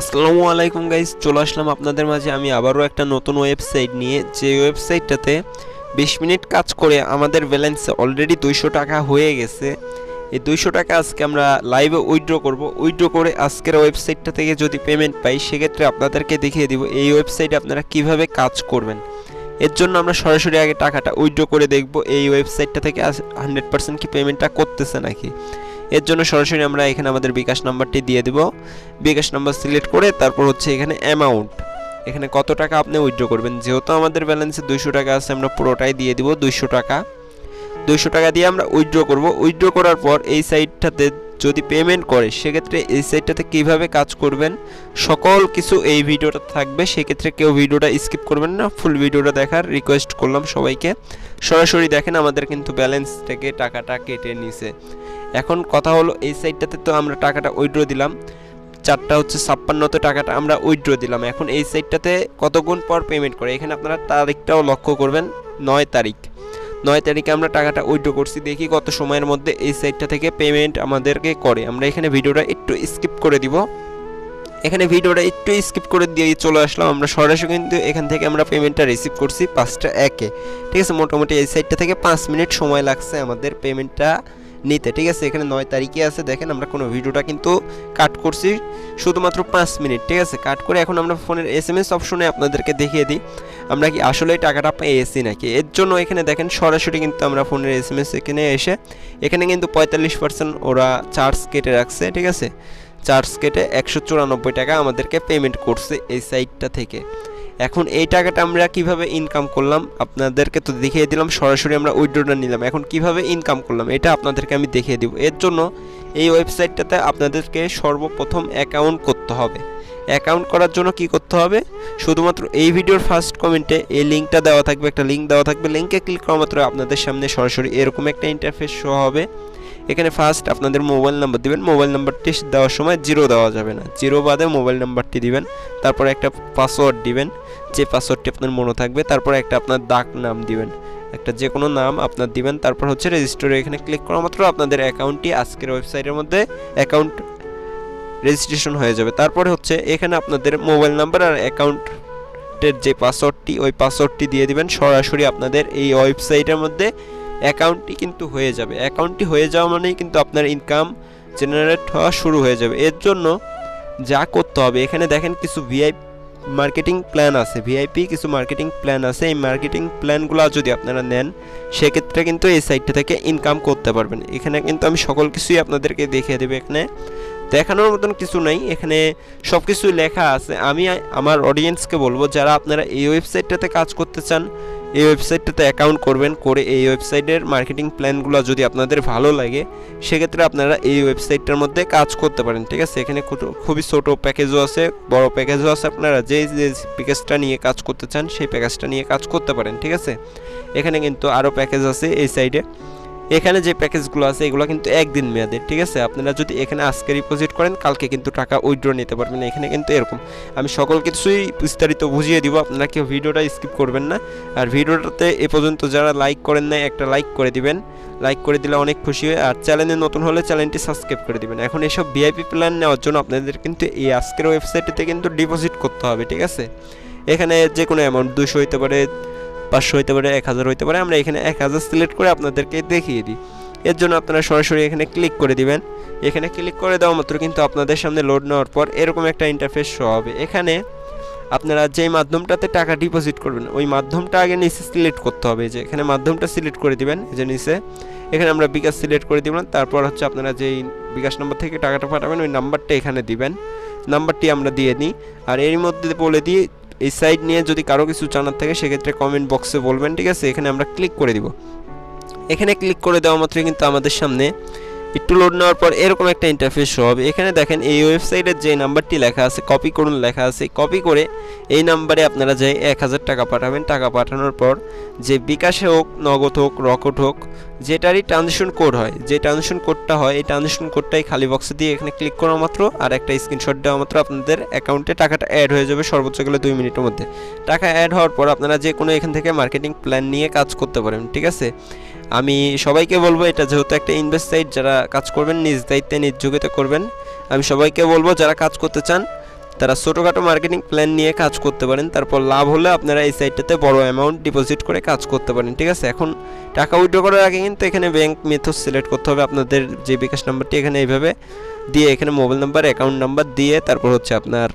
আসসালামু আলাইকুম গাইজ চলে আসলাম আপনাদের মাঝে। আমি আবারও একটা নতুন ওয়েবসাইট নিয়ে। যে ওয়েবসাইটটাতে বিশ মিনিট কাজ করে আমাদের ব্যালেন্সে অলরেডি দুইশো টাকা হয়ে গেছে। এই দুইশো টাকা আজকে আমরা লাইভে উইথড্র করব। উইথড্র করে আজকের ওয়েবসাইটটা থেকে যদি পেমেন্ট পাই, সেক্ষেত্রে আপনাদেরকে দেখিয়ে দিব এই ওয়েবসাইটে আপনারা কীভাবে কাজ করবেন। এর জন্য আমরা সরাসরি আগে টাকাটা উইথড্র করে দেখব। এই ওয়েবসাইটটা থেকে হান্ড্রেড পার্সেন্ট কি পেমেন্টটা করতেছে নাকি। এর জন্য সরাসরি আমরা এখানে আমাদের বিকাশ নাম্বারটি দিয়ে দিব। বিকাশ নাম্বার সিলেক্ট করে তারপর হচ্ছে এখানে অ্যামাউন্ট এখানে কত টাকা আপনি উইথড্র করবেন? যেহেতু আমাদের ব্যালেন্সে দুইশো টাকা আছে, আমরা পুরোটাই দিয়ে দিব দুইশো টাকা। দুইশো টাকা দিয়ে আমরা উইথড্র করব। উইথড্র করার পর এই সাইটটাতে যদি পেমেন্ট করে, সেক্ষেত্রে এই সাইটটাতে কীভাবে কাজ করবেন? সকল কিছু এই ভিডিওটা থাকবে। সেক্ষেত্রে কেউ ভিডিওটা স্কিপ করবেন না। ফুল ভিডিওটা দেখার রিকোয়েস্ট করলাম সবাইকে। সরাসরি দেখেন আমাদের কিন্তু ব্যালেন্স থেকে টাকাটা কেটে নিছে। এখন কথা হলো এই সাইটটাতে তো আমরা টাকাটা উইথড্র দিলাম। চারটা হচ্ছে ছাপ্পান্নতে টাকাটা আমরা উইথড্র দিলাম। এখন এই সাইডটাতে কতক্ষণ পর পেমেন্ট করে? এখানে আপনারা তারিখটাও লক্ষ্য করবেন, নয় তারিখ। নয় তারিখে আমরা টাকাটা উইথড্র করছি। দেখি কত সময়ের মধ্যে এই সাইটটা থেকে পেমেন্ট আমাদেরকে করে। আমরা এখানে ভিডিওটা একটু স্কিপ করে দিব। এখানে ভিডিওটা একটু স্কিপ করে দিয়ে চলে আসলাম। আমরা সরাসরি কিন্তু এখান থেকে আমরা পেমেন্টটা রিসিভ করছি পাঁচটা একে। ঠিক আছে? মোটামুটি এই সাইটটা থেকে পাঁচ মিনিট সময় লাগছে আমাদের পেমেন্টটা নিতে। ঠিক আছে, এখানে নয় তারিখে আছে, দেখেন আমরা কোনো ভিডিওটা কিন্তু কাট করছি শুধুমাত্র পাঁচ মিনিট। ঠিক আছে কাট করে এখন আমরা ফোনের এস এম এস অপশনে আপনাদেরকে দেখিয়ে দিই, আমরা কি আসলে টাকাটা পেয়েছি নাকি? এর জন্য এখানে দেখেন সরাসরি কিন্তু আমরা ফোনের এস এম এস এখানে এসে, এখানে কিন্তু পঁয়তাল্লিশ পার্সেন্ট ওরা চার্জ কেটে রাখছে, ঠিক আছে? চার্জ কেটে একশো চুরানব্বই টাকা আমাদেরকে পেমেন্ট করছে এই সাইটটা থেকে। এখন এই টাকাটা আমরা কীভাবে ইনকাম করলাম? আপনাদেরকে তো দেখিয়ে দিলাম, সরাসরি আমরা উইড্রোটা নিলাম। এখন কীভাবে ইনকাম করলাম? এটা আপনাদেরকে আমি দেখিয়ে দিব। এর জন্য এই ওয়েবসাইটটাতে আপনাদেরকে সর্বপ্রথম অ্যাকাউন্ট করতে হবে। অ্যাকাউন্ট করার জন্য কি করতে হবে? শুধুমাত্র এই ভিডিওর ফার্স্ট কমেন্টে এই লিঙ্কটা দেওয়া থাকবে, একটা লিঙ্ক দেওয়া থাকবে। লিঙ্কে ক্লিক করা মাত্র আপনাদের সামনে সরাসরি এরকম একটা ইন্টারফেস শো হবে। এখানে ফার্স্ট আপনাদের মোবাইল নাম্বার দিবেন। মোবাইল নাম্বারটি দেওয়ার সময় জিরো দেওয়া যাবে না। জিরো বাদে মোবাইল নাম্বারটি দিবেন। তারপর একটা পাসওয়ার্ড দিবেন। যে পাসওয়ার্ডটি আপনার মনে থাকবে, তারপর একটা আপনার ডাক নাম দিবেন। একটা যে কোনো নাম আপনার দিবেন। তারপর হচ্ছে রেজিস্টারে এখানে ক্লিক করা মাত্র আপনাদের অ্যাকাউন্টটি আজকের ওয়েবসাইটের মধ্যে অ্যাকাউন্ট রেজিস্ট্রেশন হয়ে যাবে। তারপরে হচ্ছে এখানে আপনাদের মোবাইল নাম্বার আর অ্যাকাউন্টের যে পাসওয়ার্ডটি ওই পাসওয়ার্ডটি দিয়ে দিবেন। সরাসরি আপনাদের এই ওয়েবসাইটের মধ্যে অ্যাকাউন্টটি কিন্তু হয়ে যাবে। অ্যাকাউন্টটি হয়ে যাওয়া মানেই কিন্তু আপনার ইনকাম জেনারেট হওয়া শুরু হয়ে যাবে। এর জন্য যা করতে হবে, এখানে দেখেন কিছু ভিআই মার্কেটিং প্ল্যান আছে। ভিআইপি কিছু মার্কেটিং প্ল্যান আছে। এই মার্কেটিং প্ল্যানগুলো যদি আপনারা নেন, সেক্ষেত্রে কিন্তু এই সাইটটা থেকে ইনকাম করতে পারবেন। এখানে কিন্তু আমি সকল কিছুই আপনাদেরকে দেখিয়ে দেবো এখানে। দেখানোর মতন কিছু নাই। এখানে সব কিছুই লেখা আছে। আমি আমার অডিয়েন্সকে বলব, যারা আপনারা এই ওয়েবসাইটটাতে কাজ করতে চান এই ওয়েবসাইটটাতে অ্যাকাউন্ট করবেন, করে এই ওয়েবসাইটের মার্কেটিং প্ল্যানগুলো যদি আপনাদের ভালো লাগে, সেক্ষেত্রে আপনারা এই ওয়েবসাইটটার মধ্যে কাজ করতে পারেন, ঠিক আছে? এখানে খুবই ছোটো প্যাকেজও আছে, বড় প্যাকেজও আছে আপনারা যেই যে প্যাকেজটা নিয়ে কাজ করতে চান, সেই প্যাকেজটা নিয়ে কাজ করতে পারেন, ঠিক আছে? এখানে কিন্তু আরও প্যাকেজ আছে এই সাইডে এখানে যে প্যাকেজগুলো আছে, এগুলো কিন্তু একদিন মেয়াদের ঠিক আছে? আপনারা যদি এখানে আজকে ডিপোজিট করেন, কালকে কিন্তু টাকা উইথড্র নিতে পারবেন, এখানে কিন্তু এরকম। আমি সকল কিছুই বিস্তারিত বুঝিয়ে দিব, আপনারা কেউ ভিডিওটা স্কিপ করবেন না। আর ভিডিওটাতে এ পর্যন্ত যারা লাইক করেন না একটা লাইক করে দিবেন। লাইক করে দিলে অনেক খুশি হয়, আর চ্যানেলে নতুন হলে চ্যানেলটি সাবস্ক্রাইব করে দিবেন। এখন এসব ভিআইপি প্ল্যান নেওয়ার জন্য আপনাদের কিন্তু এই আজকের ওয়েবসাইটটিতে কিন্তু ডিপোজিট করতে হবে, ঠিক আছে? এখানে যে কোনো অ্যামাউন্ট দুশো হইতে পারে পাঁচশো হইতে পারে, এক হাজার হইতে পারে, আমরা এখানে এক হাজার সিলেক্ট করে আপনাদেরকে দেখিয়ে দিই। এর জন্য আপনারা সরাসরি এখানে ক্লিক করে দিবেন। এখানে ক্লিক করে দেওয়া মাত্র কিন্তু আপনাদের সামনে লোড নেওয়ার পর এরকম একটা ইন্টারফেস শো হবে। এখানে আপনারা যেই মাধ্যমটাতে টাকা ডিপোজিট করবেন, ওই মাধ্যমটা আগে নিচে সিলেক্ট করতে হবে। যে এখানে মাধ্যমটা সিলেক্ট করে দিবেন, এই যে নিচে। এখানে আমরা বিকাশ সিলেক্ট করে দিবেন তারপর হচ্ছে আপনারা যেই বিকাশ নম্বর থেকে টাকাটা পাঠাবেন, ওই নাম্বারটা এখানে দিবেন। নাম্বারটি আমরা দিয়ে নিই আর এর মধ্যে বলে দিই এই সাইট নিয়ে যদি কারও কিছু জানার থাকে, সেক্ষেত্রে কমেন্ট বক্সে বলবেন, ঠিক আছে? এখানে আমরা ক্লিক করে দিব। এখানে ক্লিক করে দেওয়া মাত্রই কিন্তু আমাদের সামনে একটু লোড নেওয়ার পর এরকম একটা ইন্টারফেস শো হবে। এখানে দেখেন এই ওয়েবসাইটের যে নাম্বারটি লেখা আছে কপি করুন লেখা আছে কপি করে এই নাম্বারে আপনারা যে এক হাজার টাকা পাঠাবেন, টাকা পাঠানোর পর যে বিকাশে হোক, নগদ হোক, রকট হোক, যেটারই ট্রানজেকশন কোড হয়, যে ট্রানজেকশন কোডটা হয়, এই ট্রানজেকশন কোডটাই খালি বক্সে দিয়ে এখানে ক্লিক করা মাত্র আর একটা স্ক্রিনশট দেওয়া মাত্র আপনাদের অ্যাকাউন্টে টাকাটা অ্যাড হয়ে যাবে সর্বোচ্চ গেলে দুই মিনিটের মধ্যে। টাকা অ্যাড হওয়ার পর আপনারা যে কোনো এখান থেকে মার্কেটিং প্ল্যান নিয়ে কাজ করতে পারেন, ঠিক আছে? আমি সবাইকে বলব, এটা যেহেতু একটা ইনভেস্ট সাইট যারা কাজ করবেন, নিজ দায়িত্বে, নিজ যোগ্যতা করবেন, আমি সবাইকে বলব, যারা কাজ করতে চান, তারা ছোটোখাটো মার্কেটিং প্ল্যান নিয়ে কাজ করতে পারেন, তারপর লাভ হলে আপনারা এই সাইটটাতে বড় অ্যামাউন্ট ডিপোজিট করে কাজ করতে পারেন, ঠিক আছে? এখন টাকা উইথড্র করার আগে কিন্তু এখানে ব্যাংক মেথড সিলেক্ট করতে হবে, আপনাদের যে বিকাশ নাম্বারটি এখানে এইভাবে দিয়ে, এখানে মোবাইল নাম্বার অ্যাকাউন্ট নাম্বার দিয়ে, তারপর হচ্ছে আপনার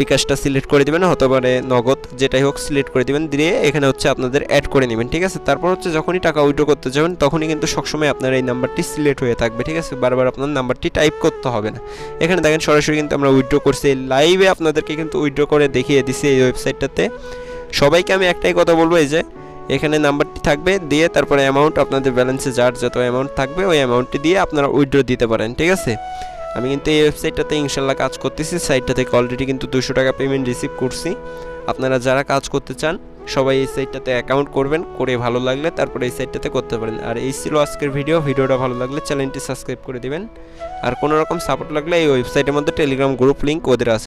বিকাশটা সিলেক্ট করে দিবেন হতে পারে নগদ যেটাই হোক সিলেক্ট করে দিবেন। দিয়ে এখানে হচ্ছে আপনাদের অ্যাড করে নেবেন, ঠিক আছে? তারপর হচ্ছে যখনই টাকা উইড্রো করতে যাবেন, তখনই কিন্তু সবসময় আপনার এই নাম্বারটি সিলেক্ট হয়ে থাকবে, ঠিক আছে? বারবার আপনার নাম্বারটি টাইপ করতে হবে না। এখানে দেখেন সরাসরি কিন্তু আমরা উইড্রো করছি। লাইভে আপনাদেরকে কিন্তু উইড্রো করে দেখিয়ে দিছি এই ওয়েবসাইটটাতে সবাইকে আমি একটাই কথা বলব, এই যে এখানে নাম্বারটি থাকবে, দিয়ে তারপরে অ্যামাউন্ট আপনাদের ব্যালেন্সে যার যত অ্যামাউন্ট থাকবে, ওই অ্যামাউন্টটি দিয়ে আপনারা উইড্রো দিতে পারেন, ঠিক আছে? আমি কিন্তু এই ওয়েবসাইটটাতে ইনশাল্লাহ কাজ করতেছি সাইটটা থেকে অলরেডি কিন্তু দুশো টাকা পেমেন্ট রিসিভ করছি। আপনারা যারা কাজ করতে চান, সবাই এই সাইটটাতে অ্যাকাউন্ট করবেন, করে ভালো লাগলে তারপরে এই সাইটটাতে করতে পারেন। আর এই ছিল আজকের ভিডিও ভিডিওটা ভালো লাগলে চ্যানেলটি সাবস্ক্রাইব করে দেবেন। আর কোনো রকম সাপোর্ট লাগলে এই ওয়েবসাইটের মধ্যে টেলিগ্রাম গ্রুপ লিঙ্ক ওদের আছে।